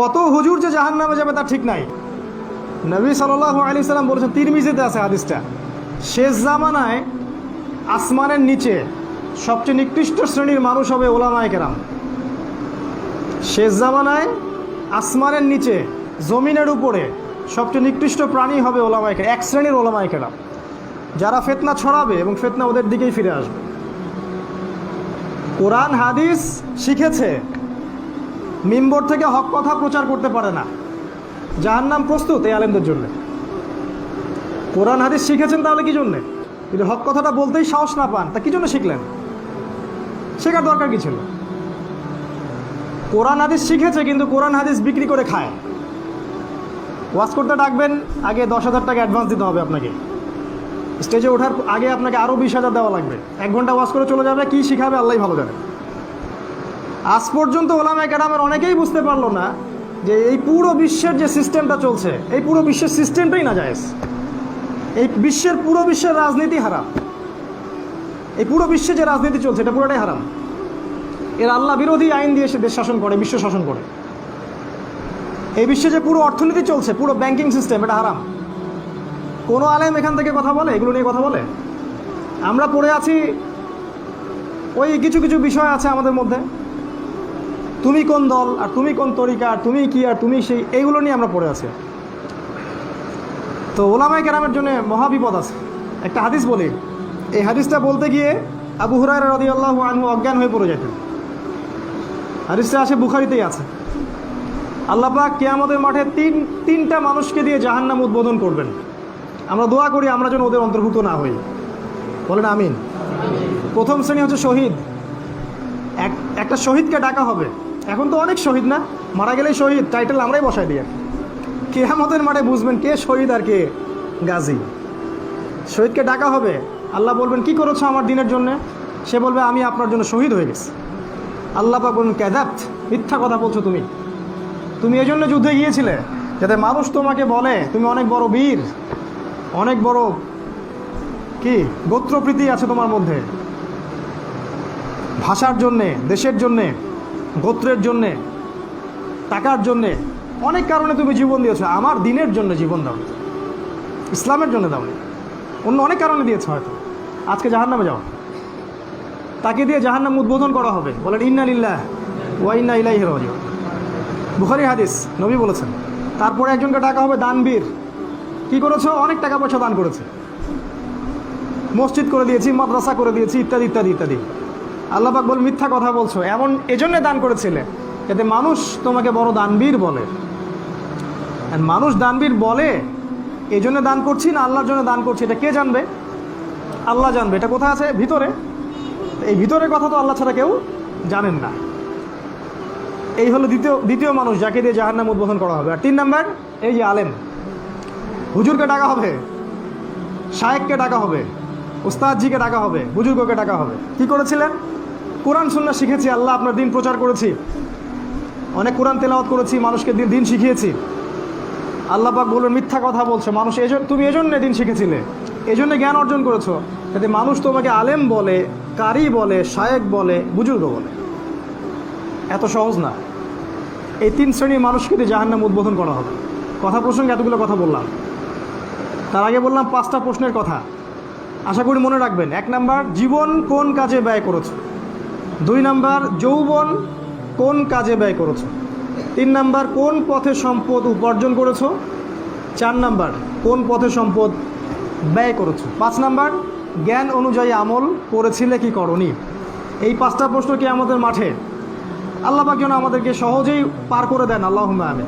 কত হুজুর যে জাহান নামে যাবে তার ঠিক নাই। নবী সাল্লাহ আলি সাল্লাম বলেছেন, তিরমিজিতে আছে হাদিসটা। শেষ জামানায় আসমানের নিচে সবচেয়ে নিকৃষ্ট শ্রেণির মানুষ হবে ওলামায় কেরাম। শেষ জামানায় আসমানের নিচে জমিনের উপরে সবচেয়ে নিকৃষ্ট প্রাণী হবে ওলামায় এক শ্রেণির ওলামায় কেরাম। যারা ফেতনা ছড়াবে এবং ফেতনা ওদের দিকেই ফিরে আসবে। কোরআন, হাদিস শিখেছে মিম্বর থেকে হক কথা প্রচার করতে পারে না। যার নাম প্রস্তুত এই আলেমদের জন্য। কোরআন, হাদিস শিখেছেন তাহলে কি জন্যে? কিন্তু হক কথাটা বলতেই সাহস না পান, তা কি জন্য শিখলেন? শেখার দরকার কি ছিল? কোরআন, হাদিস শিখেছে, কিন্তু কোরআন, হাদিস বিক্রি করে খায়। ওয়াজ করতে ডাকবেন, আগে দশ হাজার টাকা অ্যাডভান্স দিতে হবে আপনাকে। স্টেজে ওঠার আগে আপনাকে আরও বিশ হাজার দেওয়া লাগবে। এক ঘণ্টা ওয়াজ করে চলে যাবে, কি শিখাবে আল্লাহ ভালো জানে। আজ পর্যন্ত ওলামা ক্যাডামের অনেকেই বুঝতে পারল না যে এই পুরো বিশ্বের যে সিস্টেমটা চলছে, এই পুরো বিশ্বের সিস্টেমটাই না যায় এই বিশ্বের পুরো বিশ্বের রাজনীতি হারাম। এই পুরো বিশ্বে যে রাজনীতি চলছে, এটা পুরোটাই হারাম। এর আল্লাহ বিরোধী আইন দিয়ে সে দেশ শাসন করে, বিশ্ব শাসন করে। এই বিশ্বে যে পুরো অর্থনীতি চলছে, পুরো ব্যাংকিং সিস্টেম, এটা হারাম। কোনো আলেম এখান থেকে কথা বলে? এগুলো নিয়ে কথা বলে? আমরা পড়ে আছি ওই কিছু কিছু বিষয় আছে আমাদের মধ্যে। তুমি কোন দল, আর তুমি কোন তরিকা, আর তুমি কি, আর তুমি সেই, এইগুলো নিয়ে আমরা পড়ে আছি। তো ওলামাই কেরামের জন্য মহাবিপদ আছে। একটা হাদিস বলি। এই হাদিসটা বলতে গিয়ে আবু হুরায় রদি আল্লাহ আনহু অজ্ঞান হয়ে পড়ে যেতেন হাদিসটা আসে বুখারিতেই আছে। আল্লাহ পাক কেয়ামতের মাঠে তিন, তিনটা মানুষকে দিয়ে জাহান্নাম উদ্বোধন করবেন। আমরা দোয়া করি আমরা যেন ওদের অন্তর্ভুক্ত না হই। বলেন আমিন। প্রথম শ্রেণি হচ্ছে শহীদ। এক, একটা শহীদকে ডাকা হবে। এখন তো অনেক শহীদ না? মারা গেলেই শহীদ টাইটেল আমরাই বসাই দিই কেয়ামতের মাঠে বুঝবেন কে শহীদ আর কে গাজী। শহীদকে ডাকা হবে, আল্লাহ বলবেন, কি করেছ আমার দিনের জন্য? সে বলবে, আমি আপনার জন্য শহীদ হয়ে গেছি। আল্লাহ বলবেন ক্যাদাপ্ত মিথ্যা কথা বলছো তুমি। তুমি এই জন্য যুদ্ধে গিয়েছিলে, যাতে মানুষ তোমাকে বলে, তুমি অনেক বড় বীর, অনেক বড় কি, গোত্রপ্রীতি আছে তোমার মধ্যে। ভাষার জন্যে, দেশের জন্যে গোত্রের জন্যে, টাকার জন্যে, অনেক কারণে তুমি জীবন দিয়েছ। আমার দিনের জন্য জীবন দাও ইসলামের জন্য দাওনি অন্য অনেক কারণে দিয়েছ হয়তো। আজকে জাহার নামে যাও। তাকে দিয়ে জাহান্নাম উদ্বোধন করা হবে। বলেন, ইন্না লিল্লাহ ওয়া ইন্না ইলাইহি রাজিউন। বুখারি হাদিস, নবী বলেছেন, তারপরে একজনকে ডাকা হবে দানবীর। কি করেছ? অনেক টাকা পয়সা দান করেছে। মসজিদ করে দিয়েছি, মাদ্রাসা করে দিয়েছি, ইত্যাদি ইত্যাদি ইত্যাদি। আল্লাপাক বল, মিথ্যা কথা বলছো। এমন এজন্য দান করেছিলে, যাতে মানুষ তোমাকে বড় দানবীর বলে। মানুষ দানবীর বলে এই জন্য দান করছি না, আল্লাহর জন্য দান করছি। এটা কে জানবে? আল্লাহ জানবে। এটা কোথায় আছে? ভিতরে। এই ভিতরের কথা তো আল্লাহ ছাড়া কেউ জানেন না। এই হলো দ্বিতীয় দ্বিতীয় মানুষ যাকে দিয়ে জাহান্নাম উদ্বোধন করা হবে। আর তিন নাম্বার, এই যে আলেম। হুজুরকে ডাকা হবে, শায়েককে ডাকা হবে, উস্তাদজিকে ডাকা হবে, বুজুর্গকে ডাকা হবে। কি করেছিলেন? কোরআন সুন্না শিখেছি, আল্লাহ আপনার দিন প্রচার করেছি। অনেক কোরআন তেলাওয়াত করেছি, মানুষকে দিন দিন শিখিয়েছি। আল্লাহ পাক বলবেন, মিথ্যা কথা বলছে। মানুষ এজন্য তুমি এজন্য দিন শিখেছিলে। এজন্য জ্ঞান অর্জন করেছ। যাতে মানুষ তোমাকে আলেম বলে, কারি বলে, শায়েক বলে, বুজুর্গ বলে। এত সহজ না। এই তিন শ্রেণির মানুষকে দিয়ে জাহান্নাম উদ্বোধন করা হবে। কথা প্রসঙ্গে এতগুলো কথা বললাম। তার আগে বললাম, পাঁচটা প্রশ্নের কথা। আশা করি মনে রাখবেন, এক নাম্বার, জীবন কোন কাজে ব্যয় করেছ? দুই নাম্বার, যৌবন কোন কাজে ব্যয় করেছ? তিন নাম্বার, কোন পথে সম্পদ উপার্জন করেছ? চার নাম্বার, কোন পথে সম্পদ ব্যয় করেছ? পাঁচ নাম্বার, জ্ঞান অনুযায়ী আমল করেছিলে কি করনি? এই পাঁচটা প্রশ্ন কি আমাদের মাঠে? আল্লাহ যেন আমাদেরকে সহজেই পার করে দেন। আল্লাহ আমি